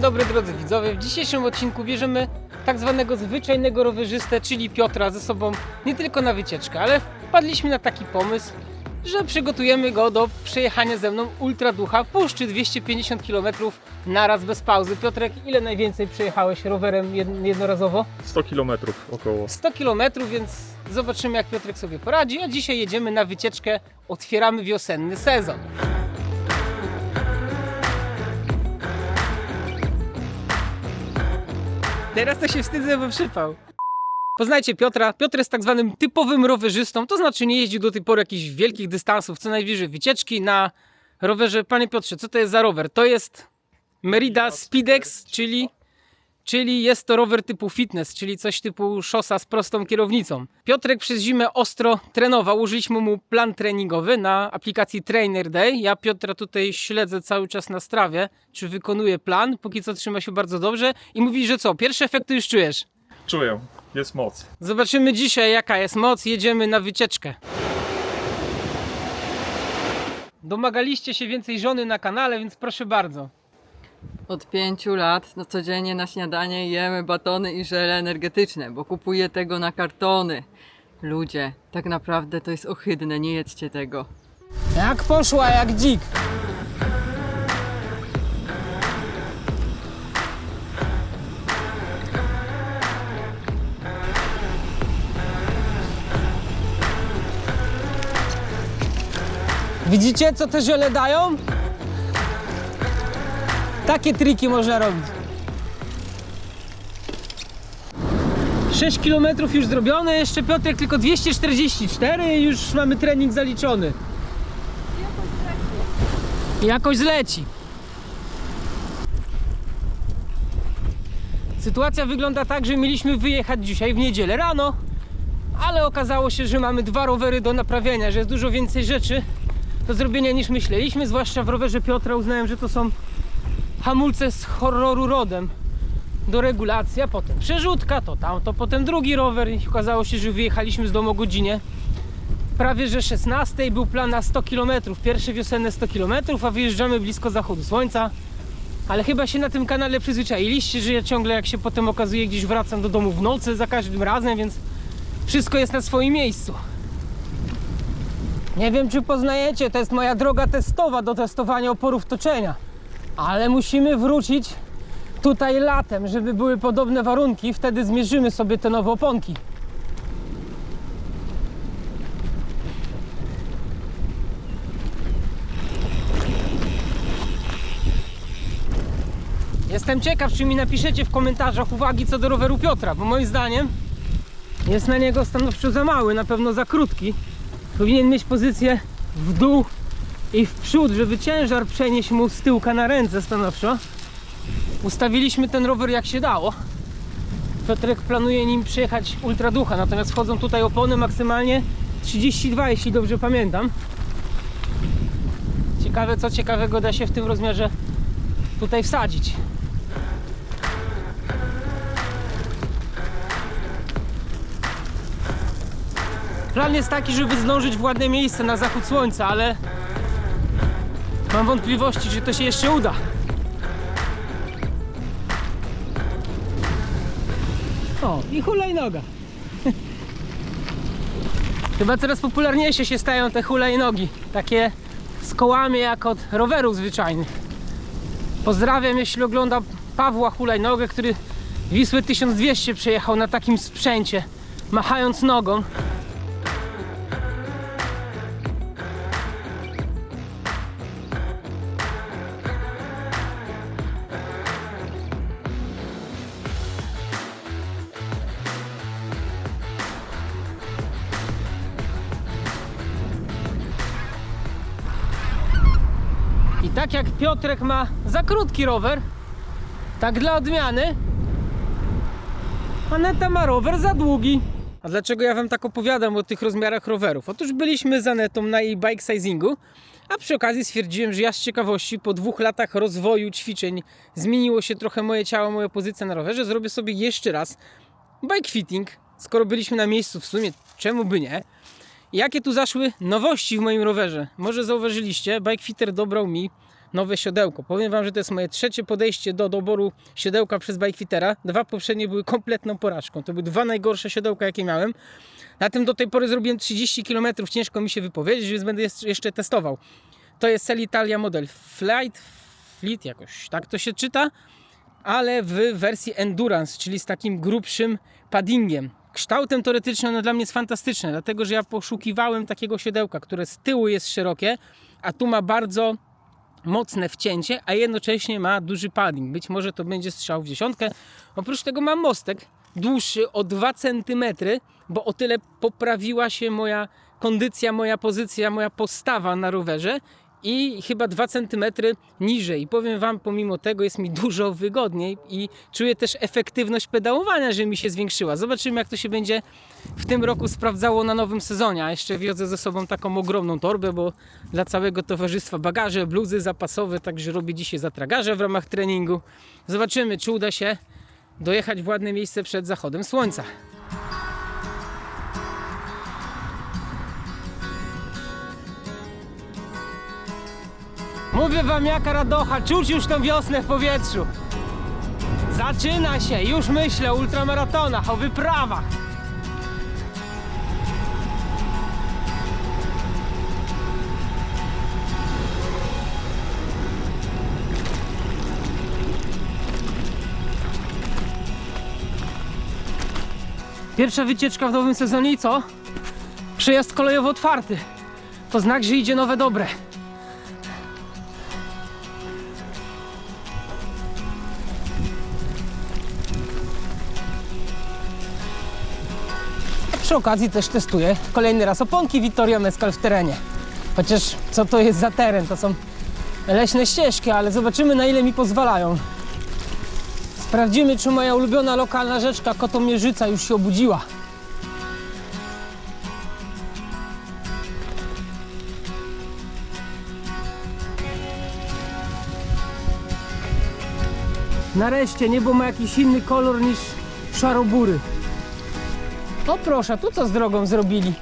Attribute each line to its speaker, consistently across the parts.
Speaker 1: Dzień dobry drodzy widzowie. W dzisiejszym odcinku bierzemy tak zwanego zwyczajnego rowerzystę, czyli Piotra ze sobą nie tylko na wycieczkę, ale wpadliśmy na taki pomysł, że przygotujemy go do przejechania ze mną ultraducha puszczy 250 km naraz bez pauzy. Piotrek, ile najwięcej przejechałeś rowerem jed- jednorazowo?
Speaker 2: 100 km około.
Speaker 1: 100 km, więc zobaczymy jak Piotrek sobie poradzi, a dzisiaj jedziemy na wycieczkę, otwieramy wiosenny sezon. Teraz to się wstydzę, bo przypał. Poznajcie Piotra. Piotr jest tak zwanym typowym rowerzystą, to znaczy nie jeździł do tej pory jakichś wielkich dystansów, co najwyżej wycieczki na rowerze. Panie Piotrze, co to jest za rower? To jest Merida Speedex, czyli czyli jest to rower typu fitness, czyli coś typu szosa z prostą kierownicą. Piotrek przez zimę ostro trenował, użyliśmy mu plan treningowy na aplikacji Trainer Day. Ja Piotra tutaj śledzę cały czas na strawie, czy wykonuje plan, póki co trzyma się bardzo dobrze i mówi, że co, pierwsze efekty już czujesz.
Speaker 2: Czuję, jest moc.
Speaker 1: Zobaczymy dzisiaj jaka jest moc, jedziemy na wycieczkę. Domagaliście się więcej żony na kanale, więc proszę bardzo.
Speaker 3: Od pięciu lat no codziennie na śniadanie jemy batony i żele energetyczne, bo kupuję tego na kartony. Ludzie, tak naprawdę to jest ohydne, nie jedzcie tego.
Speaker 1: Jak poszła, jak dzik. Widzicie, co te żele dają? Takie triki można robić. 6 km już zrobione, jeszcze Piotrek tylko 244 i już mamy trening zaliczony. Jakoś zleci. Sytuacja wygląda tak, że mieliśmy wyjechać dzisiaj w niedzielę rano, ale okazało się, że mamy dwa rowery do naprawiania, że jest dużo więcej rzeczy do zrobienia niż myśleliśmy, zwłaszcza w rowerze Piotra uznałem, że to są hamulce z horroru rodem do regulacji, a potem przerzutka, to tam, to potem drugi rower i okazało się, że wyjechaliśmy z domu o godzinie prawie że 16 był plan na 100 km, pierwsze wiosenne 100 km, a wyjeżdżamy blisko zachodu słońca. Ale chyba się na tym kanale przyzwyczailiście, że ja ciągle jak się potem okazuje gdzieś wracam do domu w nocy za każdym razem, więc wszystko jest na swoim miejscu. Nie wiem czy poznajecie, to jest moja droga testowa do testowania oporów toczenia. Ale musimy wrócić tutaj latem, żeby były podobne warunki, wtedy zmierzymy sobie te nowe oponki. Jestem ciekaw, czy mi napiszecie w komentarzach uwagi co do roweru Piotra, bo moim zdaniem jest na niego stanowczo za mały, na pewno za krótki. Powinien mieć pozycję w dół i w przód, żeby ciężar przenieść mu z tyłka na ręce stanowczo. Ustawiliśmy ten rower jak się dało. Piotrek planuje nim przejechać ultraducha, natomiast wchodzą tutaj opony maksymalnie 32, jeśli dobrze pamiętam. Ciekawe, co ciekawego da się w tym rozmiarze tutaj wsadzić. Plan jest taki, żeby zdążyć w ładne miejsce na zachód słońca, ale mam wątpliwości, czy to się jeszcze uda. O, i hulajnoga. Chyba coraz popularniejsze się stają te hulajnogi. Takie z kołami jak od rowerów zwyczajnych. Pozdrawiam, jeśli ogląda Pawła Hulajnogę, który Wisły 1200 przejechał na takim sprzęcie, machając nogą. Tak jak Piotrek ma za krótki rower, tak dla odmiany Aneta ma rower za długi. A dlaczego ja wam tak opowiadam o tych rozmiarach rowerów? Otóż byliśmy z Anetą na jej bike sizingu, a przy okazji stwierdziłem, że ja z ciekawości po dwóch latach rozwoju ćwiczeń zmieniło się trochę moje ciało, moja pozycja na rowerze, zrobię sobie jeszcze raz bike fitting. Skoro byliśmy na miejscu w sumie, czemu by nie? Jakie tu zaszły nowości w moim rowerze? Może zauważyliście, Bike Fitter dobrał mi nowe siodełko. Powiem Wam, że to jest moje trzecie podejście do doboru siodełka przez Bikefittera. Dwa poprzednie były kompletną porażką. To były dwa najgorsze siodełka, jakie miałem. Na tym do tej pory zrobiłem 30 km, ciężko mi się wypowiedzieć, więc będę jeszcze testował. To jest Cell Italia model Flight, Fleet jakoś, tak to się czyta, ale w wersji Endurance, czyli z takim grubszym paddingiem. Kształtem teoretycznie ono dla mnie jest fantastyczne, dlatego że ja poszukiwałem takiego siodełka, które z tyłu jest szerokie, a tu ma bardzo mocne wcięcie, a jednocześnie ma duży padding. Być może to będzie strzał w dziesiątkę. Oprócz tego mam mostek dłuższy o 2 cm, bo o tyle poprawiła się moja kondycja, moja pozycja, moja postawa na rowerze i chyba 2 cm niżej. I powiem Wam, pomimo tego jest mi dużo wygodniej i czuję też efektywność pedałowania, że mi się zwiększyła. Zobaczymy, jak to się będzie w tym roku sprawdzało na nowym sezonie. A jeszcze wiozę ze sobą taką ogromną torbę, bo dla całego towarzystwa bagaże, bluzy zapasowe, także robię dzisiaj zatragarze w ramach treningu. Zobaczymy, czy uda się dojechać w ładne miejsce przed zachodem słońca. Mówię wam jaka radocha, czuć już tą wiosnę w powietrzu. Zaczyna się, już myślę o ultramaratonach, o wyprawach. Pierwsza wycieczka w nowym sezonie i co? Przejazd kolejowo otwarty. To znak, że idzie nowe dobre. Przy okazji też testuję kolejny raz oponki Vittoria Mescal w terenie. Chociaż co to jest za teren? To są leśne ścieżki, ale zobaczymy na ile mi pozwalają. Sprawdzimy, czy moja ulubiona lokalna rzeczka Kotomierzyca już się obudziła. Nareszcie niebo ma jakiś inny kolor niż szarobury. O proszę, tu co z drogą zrobili?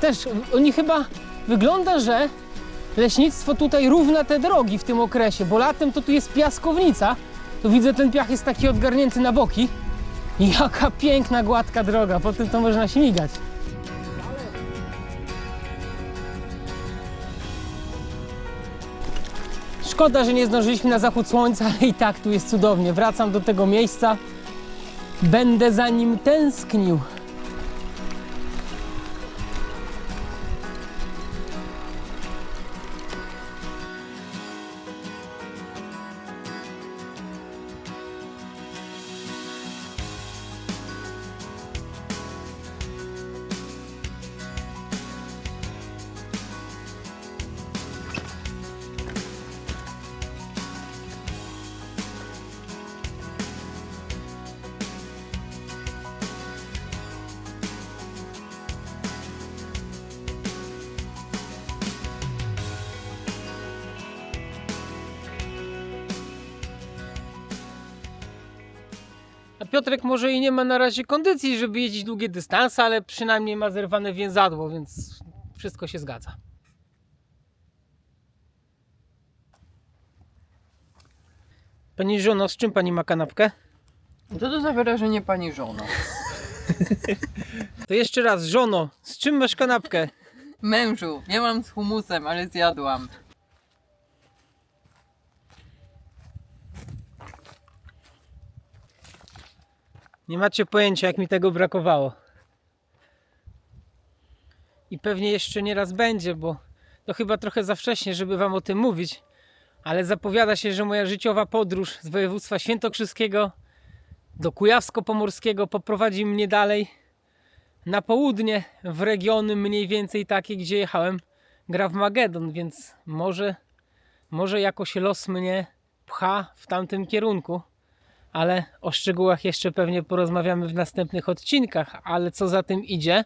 Speaker 1: Też oni chyba wygląda, że leśnictwo tutaj równa te drogi w tym okresie, bo latem to tu jest piaskownica. Tu widzę ten piach jest taki odgarnięty na boki. Jaka piękna, gładka droga, po tym to można śmigać. Szkoda, że nie zdążyliśmy na zachód słońca, ale i tak tu jest cudownie. Wracam do tego miejsca. Będę za nim tęsknił. A Piotrek może i nie ma na razie kondycji, żeby jeździć długie dystanse, ale przynajmniej ma zerwane więzadło, więc wszystko się zgadza. Pani żono, z czym pani ma kanapkę?
Speaker 3: Co to za wyrażenie pani żono?
Speaker 1: To jeszcze raz, żono, z czym masz kanapkę?
Speaker 3: Mężu, nie mam z humusem, ale zjadłam.
Speaker 1: Nie macie pojęcia, jak mi tego brakowało. I pewnie jeszcze nie raz będzie, bo to chyba trochę za wcześnie, żeby Wam o tym mówić. Ale zapowiada się, że moja życiowa podróż z województwa świętokrzyskiego do Kujawsko-Pomorskiego poprowadzi mnie dalej na południe, w regiony mniej więcej takie, gdzie jechałem gra w Magedon, więc może, może jakoś los mnie pcha w tamtym kierunku ale o szczegółach jeszcze pewnie porozmawiamy w następnych odcinkach, ale co za tym idzie,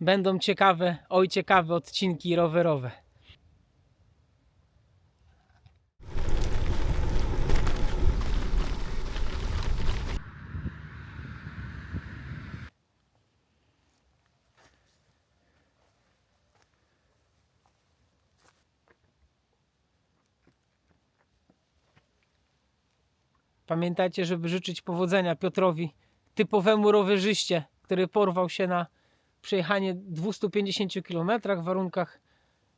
Speaker 1: będą ciekawe, oj ciekawe odcinki rowerowe. Pamiętajcie, żeby życzyć powodzenia Piotrowi, typowemu rowerzyście, który porwał się na przejechanie 250 km w warunkach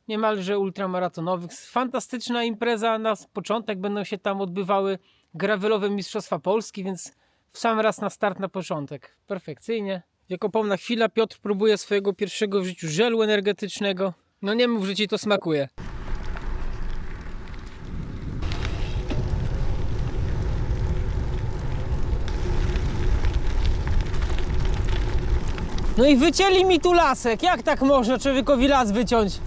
Speaker 1: niemalże ultramaratonowych. Fantastyczna impreza na początek, będą się tam odbywały gravelowe Mistrzostwa Polski, więc w sam raz na start na początek. Perfekcyjnie. Wiekopomna chwila, Piotr próbuje swojego pierwszego w życiu żelu energetycznego. No nie mów, że ci to smakuje. No i wycięli mi tu lasek. Jak tak można człowiekowi las wyciąć?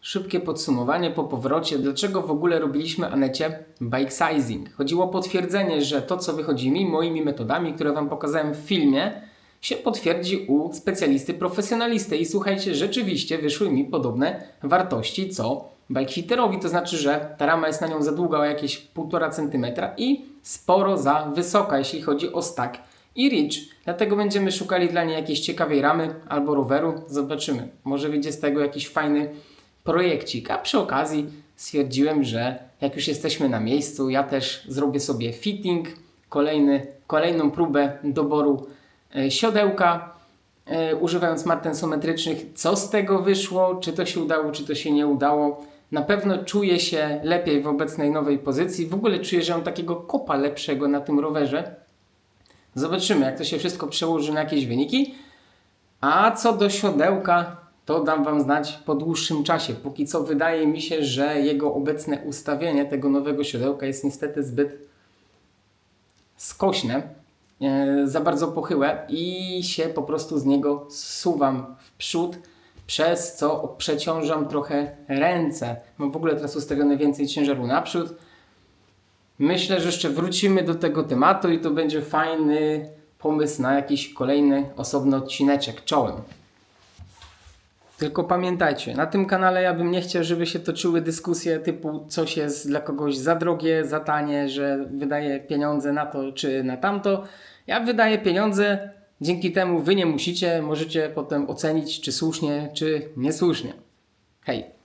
Speaker 1: Szybkie podsumowanie po powrocie, dlaczego w ogóle robiliśmy Anecie bike sizing. Chodziło o potwierdzenie, że to co wychodzi mi, moimi metodami, które Wam pokazałem w filmie, się potwierdzi u specjalisty profesjonalisty. I słuchajcie, rzeczywiście wyszły mi podobne wartości co bikefitterowi, to znaczy, że ta rama jest na nią za długa o jakieś 1,5 cm i sporo za wysoka, jeśli chodzi o stack i reach. Dlatego będziemy szukali dla niej jakiejś ciekawej ramy albo roweru. Zobaczymy. Może wyjdzie z tego jakiś fajny projekcik. A przy okazji stwierdziłem, że jak już jesteśmy na miejscu, ja też zrobię sobie fitting, kolejny, kolejną próbę doboru e, siodełka, e, używając mat tensometrycznych. Co z tego wyszło? Czy to się udało, czy to się nie udało? Na pewno czuję się lepiej w obecnej nowej pozycji. W ogóle czuję, że mam takiego kopa lepszego na tym rowerze. Zobaczymy, jak to się wszystko przełoży na jakieś wyniki. A co do siodełka, to dam Wam znać po dłuższym czasie. Póki co wydaje mi się, że jego obecne ustawienie tego nowego siodełka jest niestety zbyt skośne, e, za bardzo pochyłe i się po prostu z niego zsuwam w przód, przez co przeciążam trochę ręce. Mam w ogóle teraz ustawione więcej ciężaru naprzód. Myślę, że jeszcze wrócimy do tego tematu i to będzie fajny pomysł na jakiś kolejny osobny odcineczek czołem. Tylko pamiętajcie, na tym kanale ja bym nie chciał, żeby się toczyły dyskusje typu coś jest dla kogoś za drogie, za tanie, że wydaje pieniądze na to czy na tamto. Ja wydaję pieniądze, dzięki temu wy nie musicie, możecie potem ocenić czy słusznie, czy niesłusznie. Hej!